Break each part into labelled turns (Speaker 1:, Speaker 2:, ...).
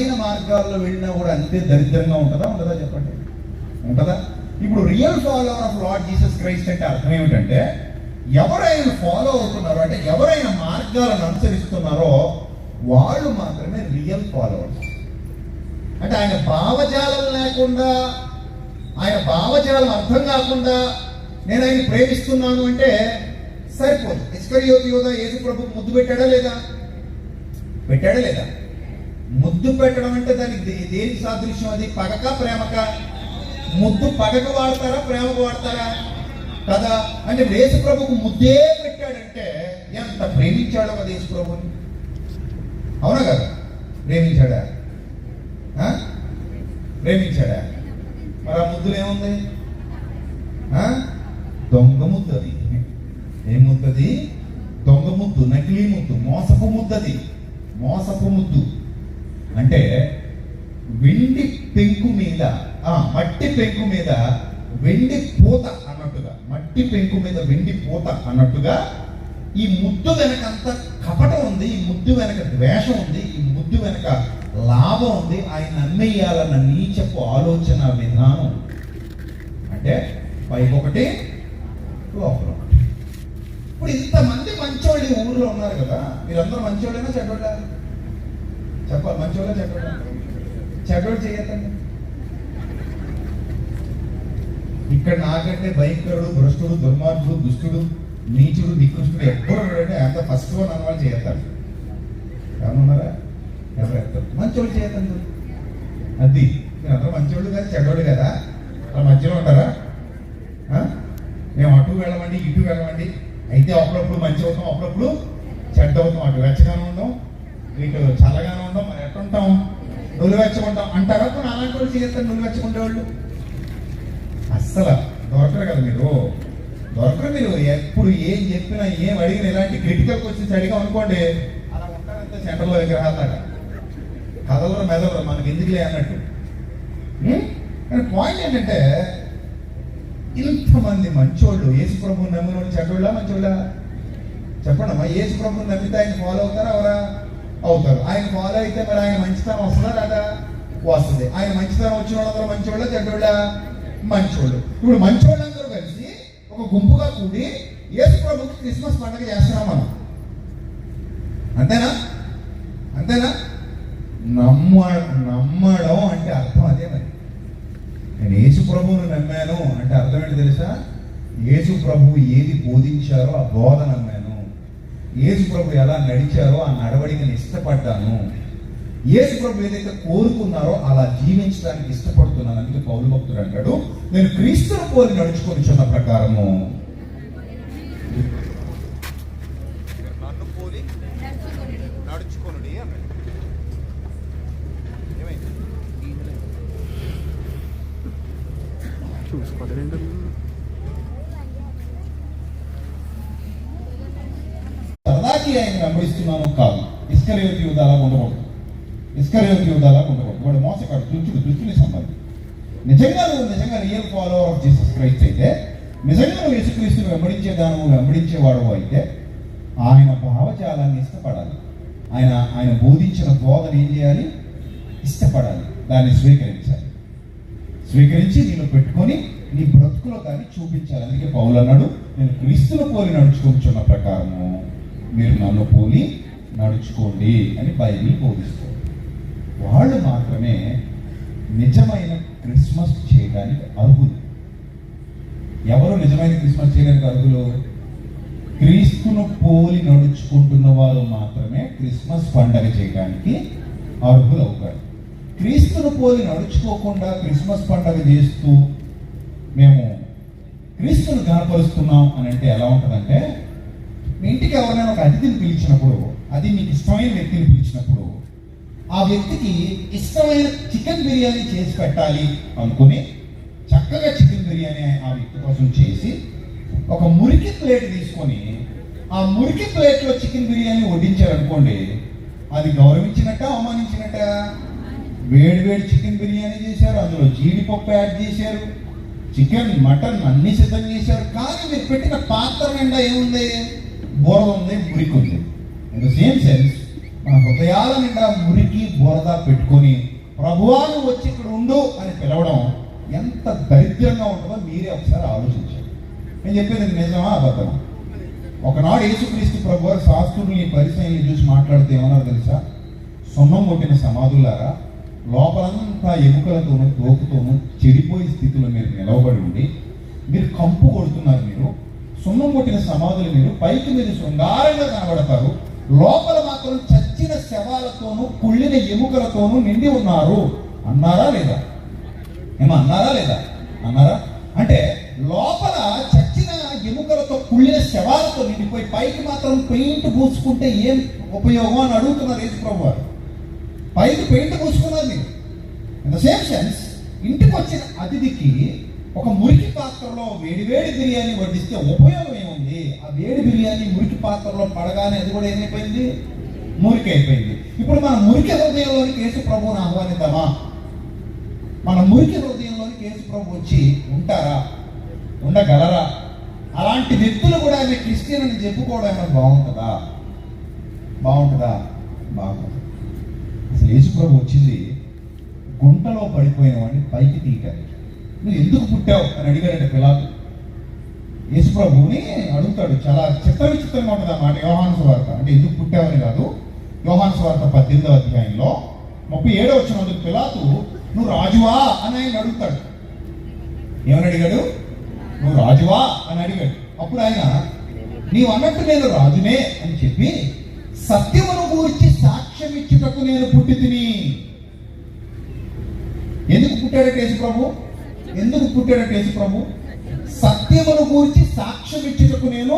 Speaker 1: నిజమైన మార్గాల్లో వెళ్ళినా కూడా అంతే దరిద్రంగా ఉంటుందా? ఉంటుందా చెప్పండి. ఉంటుందా? ఇప్పుడు real follower of lord Jesus Christ అంటే అర్థం ఏమిటంటే ఎవరైనా ఫాలో అవుతున్నారో అంటే ఎవరైనా మార్గాలను అనుసరిస్తున్నారో వాళ్ళు మాత్రమే రియల్ ఫాలోవర్స్ అంటే ఆయన భావజాలం లేకుండా ఆయన భావజాలం అర్థం కాకుండా నేను ఆయన ప్రేమిస్తున్నాను అంటే సరిపోదు. ఇస్కరియోతి యోధ యేసు ప్రభు ముద్దు పెట్టాడా లేదా? పెట్టాడా లేదా? ముద్దు పెట్టడం అంటే దానికి దేని సాదృశ్యం అది? పగక ప్రేమక? ముద్దు పగక వాడతారా ప్రేమకు వాడతారా? కదా? అంటే యేసు ప్రభుకు ముద్దే పెట్టాడంటే ఎంత ప్రేమించాడో కదా యేసు ప్రభుని అవునా కదా? ప్రేమించాడా? ప్రేమించాడా? మరి ఆ ముద్దులు ఏముంది? దొంగ ముద్దు అది. ఏం ముద్దది దొంగ ముద్దు నకిలీ ముద్దు మోసపు ముద్దది మోసపు ముద్దు. అంటే వెండి పెంకు మీద ఆ మట్టి పెంకు మీద వెండి పూత అన్నట్టుగా మట్టి పెంకు మీద వెండి పూత అన్నట్టుగా ఈ ముద్దు వెనక అంత కపటం ఉంది ఈ ముద్దు వెనక ద్వేషం ఉంది ఈ ముద్దు వెనక లాభం ఉంది. ఆయన నమ్మేయాలన్న నీచపు ఆలోచన విధానం. అంటే పైకి ఒకటి లోపల ఒకటి. ఇప్పుడు ఇంతమంది మంచోళ్ళు ఊర్లో ఉన్నారు కదా మీరందరూ మంచోళ్ళైనా చెడ్డోళ్ళ? చెప్పాలి మంచోళ్ళ చెప్పడం చెడ్డోడు చేయొద్దండి. ఇక్కడ నాకంటే భయంకరుడు భ్రష్టుడు దుర్మార్గుడు దుష్టుడు నీచుడు నికృష్టుడు ఎవ్వరు అంటే అంత ఫస్ట్ వన్ అన్న వాళ్ళు చేస్తారు ఏమన్నారా? ఎవరు ఎత్తారు మంచోళ్ళు చేయతండి అది. మీరు అందరూ మంచోళ్ళు కాదు చెడ్డోడు కదా? అలా మధ్యలో ఉంటారా? మేము అటు వెళ్ళమండి ఇటు వెళ్ళమండి. అయితే అప్పుడప్పుడు మంచి అవుతాం అప్పుడప్పుడు చెడ్డ అవుతాం అటు వెచ్చగానే ఉండం మీకు చల్లగానే ఉంటాం మరి ఎట్టుంటాం? నులివెచ్చకుంటాం అంటారా కొన్ని అలాంటి వాళ్ళు చేస్తారు నులివెచ్చకుంటే వాళ్ళు అస్సలు దొరకరు కదా మీరు. దొరకరు మీరు. ఎప్పుడు ఏం చెప్పినా ఏం అడిగినా ఇలాంటి క్రిటికల్ క్వశ్చన్స్ అడిగా అనుకోండి అలా ఉంటారంటే సెంటర్లో విగ్రహాలు దాకా కథలో మెదలరు మనకి ఎందుకులే అన్నట్టు. కానీ పాయింట్ ఏంటంటే ఇంతమంది మంచోళ్ళు యేసు ప్రభుని నమ్మిన వాళ్ళు చెడ్డోళ్ళ మంచోళ్ళ? చెప్పండి అమ్మా యేసు ప్రభుని నమ్మితే ఆయన ఫాలో అవుతారా అవరా? అవుతారు. ఆయన ఫాలో అయితే మరి ఆయన మంచితనం వస్తుందా లేదా? వస్తుంది. ఆయన మంచితనం వచ్చిన వాళ్ళందరూ మంచోళ్ళ? చెడ్డోళ్ళ? మంచోళ్ళు. ఇప్పుడు మంచోళ్ళందరూ కలిసి ఒక గుంపుగా కూడి ఏసు ప్రభుకి క్రిస్మస్ పండుగ చేస్తున్నాం మనం. అంతేనా? అంతేనా? నమ్మ నమ్మడం అంటే అర్థం అదే మరి. నేను యేసు ప్రభువును నమ్మాను అంటే అర్థం ఏంటి తెలుసా? యేసు ప్రభువు ఏది బోధించారో ఆ బోధ నమ్మాను. యేసు ప్రభు ఎలా నడిచారో ఆ నడవడికని ఇష్టపడ్డాను. యేసు ప్రభు ఏదైతే కోరుకున్నారో అలా జీవించడానికి ఇష్టపడుతున్నాను. అందుకే పౌరు భక్తుడు అంటాడు నేను క్రీస్తును పోలి నడుచుకొని చిన్న ప్రకారము
Speaker 2: నన్ను పోలి నడుచుకొనుడి అన్నాడు ఏమైంది
Speaker 3: చూసుకోలేదు
Speaker 1: సరదాకి ఆయన వెంబడిస్తున్నాను కాదు. ఇస్కరేవతి యుద్ధ అలా ఉండకూడదు ఇస్కరేవతి యుద్ధ అలా ఉండకూడదు వాడు మోసగాడు దుష్టుడు దుష్టుని సంబంధి. నిజంగా నువ్వు నిజంగా real follower of Jesus Christ అయితే నిజంగా నువ్వు యేసుక్రీస్తుని వెంబడించేదాను వెంబడించేవాడు అయితే ఆయన భావజాలాన్ని ఇష్టపడాలి. ఆయన ఆయన బోధించిన బోధన ఏం చేయాలి? ఇష్టపడాలి. దాన్ని స్వీకరించాలి. స్వీకరించి నేను పెట్టుకొని నీ బ్రతుకులో దాన్ని చూపించాలి. అందుకే పౌలు అన్నాడు నేను క్రీస్తును పోలి నడుచుకుంటున్న ప్రకారము. మీరు నన్ను పోలి నడుచుకోండి అని బైబిల్ బోధిస్తుంది. వాళ్ళు మాత్రమే నిజమైన క్రిస్మస్ చేయడానికి అర్హులు. ఎవరు నిజమైన క్రిస్మస్ చేయడానికి అర్హులు? క్రీస్తును పోలి నడుచుకుంటున్న వారు మాత్రమే క్రిస్మస్ పండగ చేయడానికి అర్హులు అవుతారు. క్రీస్తును పోలి నడుచుకోకుండా క్రిస్మస్ పండగ చేస్తూ మేము క్రీస్తును కనపరుస్తున్నాం అని అంటే ఎలా ఉంటుందంటే మీ ఇంటికి ఎవరైనా ఒక అతిథిని పిలిచినప్పుడు అది మీకు ఇష్టమైన వ్యక్తిని పిలిచినప్పుడు ఆ వ్యక్తికి ఇష్టమైన చికెన్ బిర్యానీ చేసి పెట్టాలి అనుకుని చక్కగా చికెన్ బిర్యానీ ఆ వ్యక్తి కోసం చేసి ఒక మురికి ప్లేట్ తీసుకొని ఆ మురికి ప్లేట్లో చికెన్ బిర్యానీ వడ్డించారనుకోండి అది గౌరవించినట్ట అవమానించినట్ట? వేడి వేడి చికెన్ బిర్యానీ చేశారు అందులో జీడిపప్పు యాడ్ చేశారు చికెన్ మటన్ అన్ని సిద్ధం చేశారు కానీ మీరు పెట్టిన పాత్ర నిండా ఏముంది? బోర ఉంది మురికి ఉంది ఇన్ ద సేమ్ సెన్స్ మన హృదయాల నిండా మురికి బోరద పెట్టుకొని ప్రభువాను వచ్చి ఇక్కడ ఉండు అని పిలవడం ఎంత దరిద్రంగా ఉంటుందో మీరే ఒకసారి ఆలోచించండి. నేను చెప్పేది నిజమా అబద్ధమా? ఒకనాడు యేసుక్రీస్తు ప్రభు వారు శాస్త్రుల్ని పరిచయాన్ని చూసి మాట్లాడితే ఏమన్నారు తెలుసా? సొన్నం కొట్టిన సమాధులారా లోపలంతా ఎముకలతోనూ తోకుతోనూ చెడిపోయే స్థితిలో మీరు నిలవబడి ఉండి మీరు కంపు కొడుతున్నారు మీరు సున్నం కొట్టిన సమాధులు మీరు పైకి మీరు శృంగారంగా కనబడతారు. లోపల మాత్రం చచ్చిన శవాలతోనూ కుళ్ళిన ఎముకలతోనూ నిండి ఉన్నారు. అన్నారా లేదా? ఏమో అన్నారా లేదా? అన్నారా? అంటే లోపల చచ్చిన ఎముకలతో కుళ్ళిన శవాలతో నిండిపోయి పైకి మాత్రం పెయింట్ పూసుకుంటే ఏం ఉపయోగం అని అడుగుతున్నారు యేసు ప్రభు వారు. పైకి పెయింట్ పూసుకున్నారు మీరు. ఇన్ ద సేమ్ సెన్స్ ఇంటికి వచ్చిన అతిథికి ఒక మురికి పాత్రలో వేడివేడి బిర్యానీ వడ్డిస్తే ఉపయోగం ఏముంది? ఆ వేడి బిర్యానీ మురికి పాత్రలో పడగానే అది కూడా ఏమైపోయింది? మురికి అయిపోయింది. ఇప్పుడు మన మురికి హృదయంలోనికి యేసు ప్రభువుని ఆహ్వానిద్దామా? మన మురికి హృదయంలోనికి యేసు ప్రభు వచ్చి ఉంటారా? ఉండగలరా? అలాంటి వ్యక్తులు కూడా ఆమె క్రిస్టియన్ అని చెప్పుకోవడం ఏమైనా బాగుంటుందా? బాగుంటుందా? బాగుంటుంది. అసలు యేసు ప్రభు వచ్చింది గుంటలో పడిపోయిన వాడిని పైకి తీయటానికి నువ్వు ఎందుకు పుట్టావు అని అడిగాడంటే పిలాతు. యేసు ప్రభువుని అడుగుతాడు చాలా చిత్ర విచిత్రంగా ఉంటుంది అన్నమాట యోహాను స్వార్త. అంటే ఎందుకు పుట్టావని కాదు యోహాను స్వార్త పద్దెనిమిదవ అధ్యాయంలో ముప్పై ఏడో వచ్చిన పిలాతు నువ్వు రాజువా? అని ఆయన అడుగుతాడు. ఏమని అడిగాడు? నువ్వు రాజువా? అని అడిగాడు. అప్పుడు ఆయన నీవు అన్నట్టు నేను రాజునే అని చెప్పి సత్యమును గూర్చి సాక్ష్యం ఇచ్చుటకు నేను పుట్టి తిని. ఎందుకు పుట్టాడు కేసు ప్రభు? ఎందుకు పుట్టాడంటే యేసు ప్రభు? సత్యమును గురించి సాక్ష్యం ఇచ్చుటకు నేను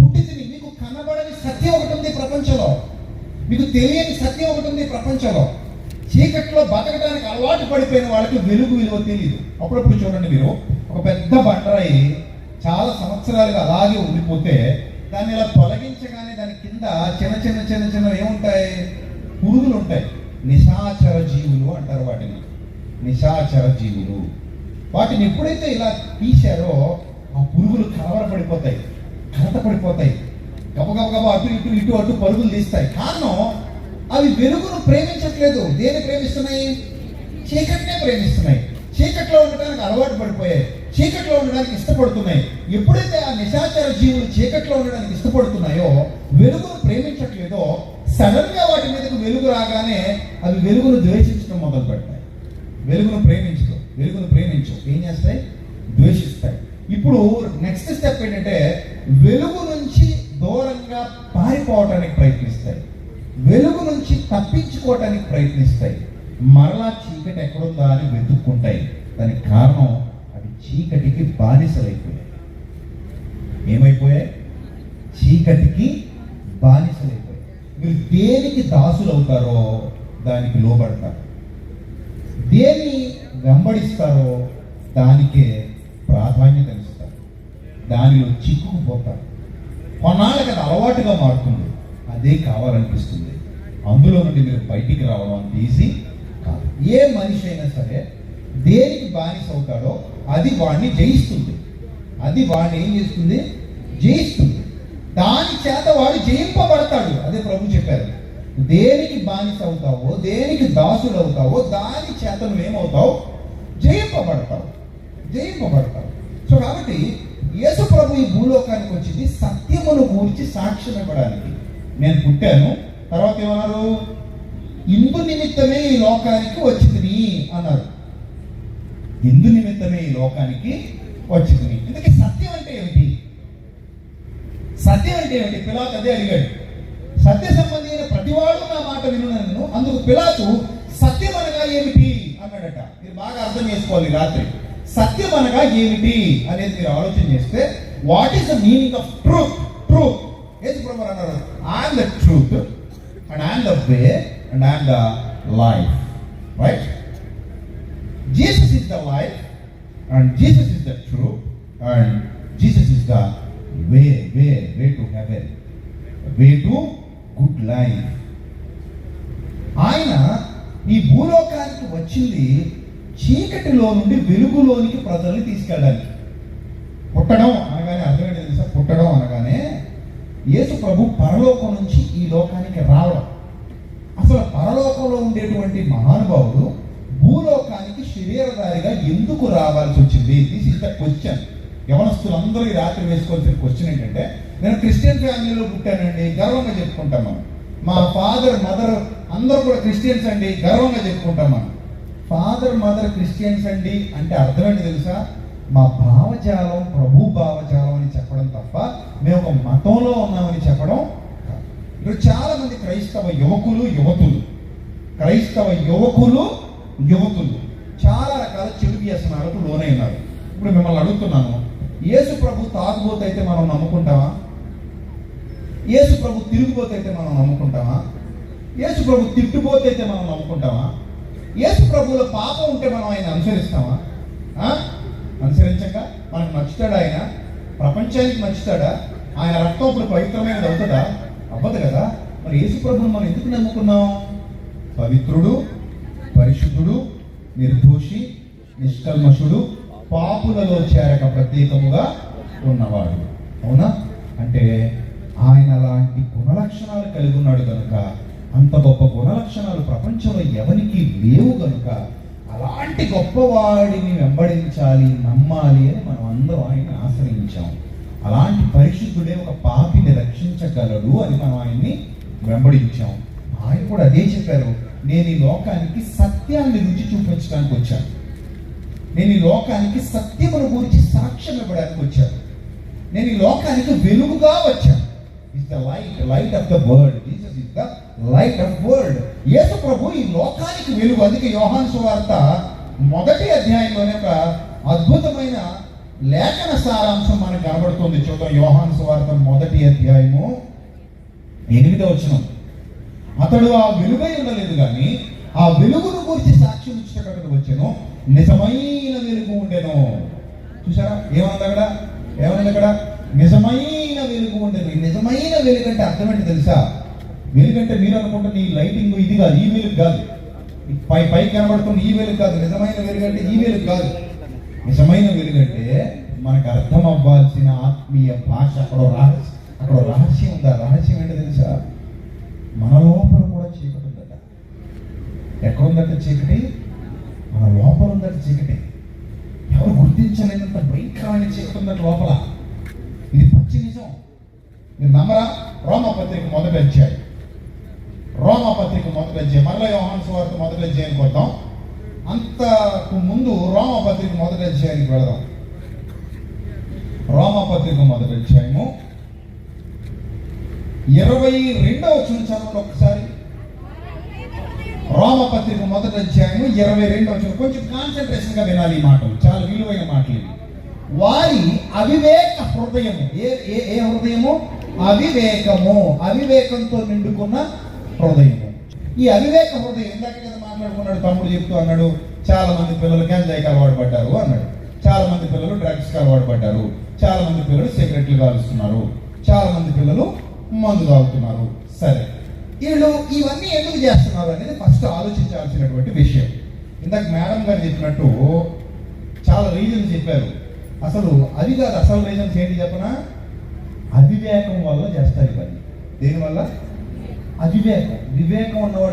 Speaker 1: పుట్టి మీకు కనబడని సత్యం ఒకటి ఉంది ప్రపంచంలో. మీకు తెలియని సత్యం ఒకటి ఉంది ప్రపంచంలో. చీకట్లో బతకడానికి అలవాటు పడిపోయిన వాళ్ళకి వెలుగు విలువ తెలియదు అప్పుడప్పుడు చూడండి మీరు ఒక పెద్ద బండరాయి చాలా సంవత్సరాలుగా అలాగే ఉండిపోతే దాన్ని ఇలా తొలగించగానే దాని కింద చిన్న చిన్న చిన్న చిన్న ఏముంటాయి? పురుగులు ఉంటాయి నిశాచర జీవులు అంటారు వాటిని. నిశాచర జీవులు. వాటిని ఎప్పుడైతే ఇలా తీశారో ఆ పురుగులు కలవరపడిపోతాయి కలత పడిపోతాయి అటు ఇటు ఇటు అటు పరుగులు తీస్తాయి. కారణం అవి వెలుగును ప్రేమించట్లేదు. దేని ప్రేమిస్తున్నాయి? చీకటినే ప్రేమిస్తున్నాయి. చీకట్లో ఉండడానికి అలవాటు పడిపోయాయి. చీకట్లో ఉండడానికి ఇష్టపడుతున్నాయి. ఎప్పుడైతే ఆ నిశాచార జీవులు చీకట్లో ఉండడానికి ఇష్టపడుతున్నాయో వెలుగును ప్రేమించట్లేదో సడన్గా వాటి మీదకు వెలుగు రాగానే అవి వెలుగును ద్వేషించడం మొదలు పెడతాయి వెలుగును ప్రేమించడం వెలుగును ప్రేమించు. ఏం చేస్తాయి? ద్వేషిస్తాయి. ఇప్పుడు నెక్స్ట్ స్టెప్ ఏంటంటే వెలుగు నుంచి దూరంగా పారిపోవటానికి ప్రయత్నిస్తాయి. వెలుగు నుంచి తప్పించుకోవటానికి ప్రయత్నిస్తాయి. మరలా చీకటి ఎక్కడుందా అని వెతుక్కుంటాయి. దానికి కారణం అది చీకటికి బానిసలైపోయాయి. ఏమైపోయాయి? చీకటికి బానిసలైపోయాయి. మీరు దేనికి దాసులు అవుతారో దానికి లోబడతారు. దేన్ని వెంబడిస్తారో దానికే ప్రాధాన్యత ఇస్తారు దానిలో చిక్కుకుపోతారు కొన్నాళ్ళకి అది అలవాటుగా మారుతుంది. అదే కావాలనిపిస్తుంది. అందులో నుండి మీరు బయటికి రావడం అంత ఈజీ కాదు. ఏ మనిషి అయినా సరే దేనికి బానిస అవుతాడో అది వాడిని జయిస్తుంది. అది వాడిని ఏం చేస్తుంది? జయిస్తుంది. దాని చేత వాడు జయింపబడతాడు. అదే ప్రభు చెప్పారు. దేనికి బానిస అవుతావో దేనికి దాసుడు అవుతావో దాని చేత నువ్వేమవుతావు? జయింపబడతావు జయింపబడతావు సో కాబట్టి యేసు ప్రభు ఈ భూలోకానికి వచ్చింది సత్యమును గూర్చి సాక్ష్యం ఇవ్వడానికి. నేను పుట్టాను తర్వాత ఏమన్నారు ఇందు నిమిత్తమే ఈ లోకానికి వచ్చింది అన్నారు. ఇందు నిమిత్తమే ఈ లోకానికి వచ్చింది. ఎందుకంటే సత్యం అంటే ఏమిటి? సత్యం అంటే ఏమిటి? పిలాతు అదే అడిగాడు. సత్య సంబంధించిన ప్రతివాడు నా మాట వినునను అందుకు పిలాతు సత్యం అనగా ఏమిటి? అన్నాడట. మీరు బాగా అర్థం చేసుకోవాలి రాత్రి. సత్యం అనగా ఏమిటి అనేది మీరు ఆలోచన చేస్తే what is the meaning of truth truth ఏది ప్రభు అన్నారు I'm the truth and I'm the way and I'm the life right Jesus is the life and Jesus is the truth and Jesus is the way way way to heaven way to good life ఆయన ఈ భూలోకానికి వచ్చింది చీకటిలో నుండి వెలుగులోనికి ప్రజల్ని తీసుకెళ్ళడానికి. పుట్టడం అనగానే అర్థమేంటి తెలుసా? పుట్టడం అనగానే యేసు ప్రభు పరలోకం నుంచి ఈ లోకానికి రావడం. అసలు పరలోకంలో ఉండేటువంటి మహానుభావుడు భూలోకానికి శరీరధారిగా ఎందుకు రావాల్సి వచ్చింది? దిస్ ఇస్ ద క్వశ్చన్ యవనస్తులందరూ ఈ రాత్రి వేసుకోవాల్సిన క్వశ్చన్ ఏంటంటే నేను క్రిస్టియన్ ఫ్యామిలీలో పుట్టానండి గర్వంగా చెప్పుకుంటాం మనం. మా ఫాదర్ మదర్ అందరూ కూడా క్రిస్టియన్స్ అండి గర్వంగా చెప్పుకుంటాం మనం. ఫాదర్ మదర్ క్రిస్టియన్స్ అండి అంటే అర్థం ఏంటి తెలుసా? మా భావజాలం ప్రభు భావజాలం అని చెప్పడం తప్ప మేము ఒక మతంలో ఉన్నామని చెప్పడం ఇప్పుడు చాలా మంది క్రైస్తవ యువకులు యువతులు. క్రైస్తవ యువకులు యువతులు. చాలా రకాల చెడు వ్యసనాలకు ఉన్నారు. ఇప్పుడు మిమ్మల్ని అడుగుతున్నాను యేసు ప్రభు తాగుబోతైతే మనం నమ్ముకుంటామా? యేసు ప్రభు తిరుగుబోతు మనం నమ్ముకుంటామా? యేసు ప్రభు తిట్టుబోతు అయితే మనం నమ్ముకుంటామా? యేసు ప్రభువుల పాపం ఉంటే మనం ఆయన అనుసరిస్తామా? అనుసరించక మనకు నచ్చుతాడా ఆయన? ప్రపంచానికి నచ్చుతాడా ఆయన రక్తం ఇప్పుడు పవిత్రమైనది అవుతుందా? అవ్వదు కదా. మరి యేసు ప్రభుని మనం ఎందుకు నమ్ముకున్నాం? పవిత్రుడు పరిశుద్ధుడు నిర్దోషి నిష్కల్మషుడు పాపులలో చేరక ప్రత్యేకముగా ఉన్నవాడు. అవునా? అంటే ఆయన అలాంటి గుణలక్షణాలు కలిగి ఉన్నాడు కనుక అంత గొప్ప గుణలక్షణాలు ప్రపంచంలో ఎవరికి లేవు కనుక అలాంటి గొప్పవాడిని వెంబడించాలి నమ్మాలి అని మనం అందరం ఆయన ఆశ్రయించాం. అలాంటి పరిశుద్ధుడే ఒక పాపిని రక్షించగలడు అని మనం ఆయన్ని వెంబడించాం. ఆయన కూడా అదే చెప్పారు నేను ఈ లోకానికి సత్యాన్ని రుచి చూపించడానికి వచ్చాను. నేను ఈ లోకానికి సత్యమును గురించి సాక్ష్యం ఇవ్వడానికి వచ్చాను. నేను ఈ లోకానికి వెలుగుగా వచ్చాను. The light light of the world Jesus is the light of world యేసు ప్రభు ఈ లోకానికి వెలుగు అందుకే యోహాన్ సువార్త మొదటి అధ్యాయంలోనే ఒక అద్భుతమైన లేఖన సారాంశం మనకు కనబడుతుంది. చూద్దాం యోహాన్ సువార్త మొదటి అధ్యాయము ఎనిమిదో వచ్చిన అతడు ఆ వెలుగై ఉండలేదు కానీ ఆ వెలుగును గురించి సాక్ష్యం ఇచ్చినట్టు వచ్చాను నిజమైన వెలుగు ఉండేను. చూసారా ఏమన్నది అక్కడ? ఏమన్నది అక్కడ? నిజమైన వెలుగు ఉండదు నిజమైన వెలుగు అంటే అర్థం ఏంటి తెలుసా? వెలుగంటే మీరు అనుకుంటున్న ఈ లైటింగ్ ఇది కాదు ఈ వెలుగు కాదు. ఈ పై పై కనబడుతున్న ఈ వెలుగు కాదు నిజమైన వెలుగు అంటే ఈ వెలుగు కాదు. నిజమైన వెలుగు అంటే మనకు అర్థం అవ్వాల్సిన ఆత్మీయ భాష అక్కడ రహస్యం అక్కడ రహస్యం ఉందా? రహస్యం ఏంటో తెలుసా? మన లోపల కూడా చీకటి ఉందట. ఎక్కడ ఉందట చీకటి? మన లోపల ఉందట చీకటి. ఎవరు గుర్తించలేనంత భయంకరమైన చీకటి ఉందట లోపల. మీరు నమ్మరా? రోమ పత్రిక మొదటి అధ్యాయం రోమ పత్రిక మొదటి అధ్యాయం మరలా యోహాన్స్ వార్త మొదటి అధ్యాయానికి వద్దాం అంతకు ముందు రోమ పత్రిక మొదటి అధ్యాయానికి వెళదాం రోమ పత్రిక మొదటి అధ్యాయము ఇరవై రెండవ వచ్చిన ఒకసారి. రోమ పత్రిక మొదటి అధ్యాయము ఇరవై రెండవ వచ్చిన కొంచెం కాన్సన్ట్రేషన్గా వినాలి ఈ మాటలు. చాలా విలువైన మాటలు ఇవి. వారి అవివేక హృదయము. ఏ ఏ ఏ హృదయము? అవివేకము. అవివేకంతో నిండుకున్న హృదయము. ఈ అవివేక హృదయం ఇందాక కదా మాట్లాడుకున్నాడు తమ్ముడు చెప్తూ అన్నాడు చాలా మంది పిల్లలు గంజాయికి అలవాటు పడ్డారు అన్నాడు. చాలా మంది పిల్లలు డ్రగ్స్కి అలవాటు పడ్డారు. చాలా మంది పిల్లలు సిగరెట్లు కాలుస్తున్నారు. చాలా మంది పిల్లలు మందు తాగుతున్నారు. సరే. వీళ్ళు ఇవన్నీ ఎందుకు చేస్తున్నారు అనేది ఫస్ట్ ఆలోచించాల్సినటువంటి విషయం. ఇందాక మేడం గారు చెప్పినట్టు చాలా రీజన్స్ చెప్పారు. అసలు అది కాదు అసలు రీజన్స్ ఏంటి చెప్పనా? అవివేకం వల్ల చేస్తారు ఇవన్నీ. దేనివల్ల? అవివేకం. వివేకం ఉన్నవాడు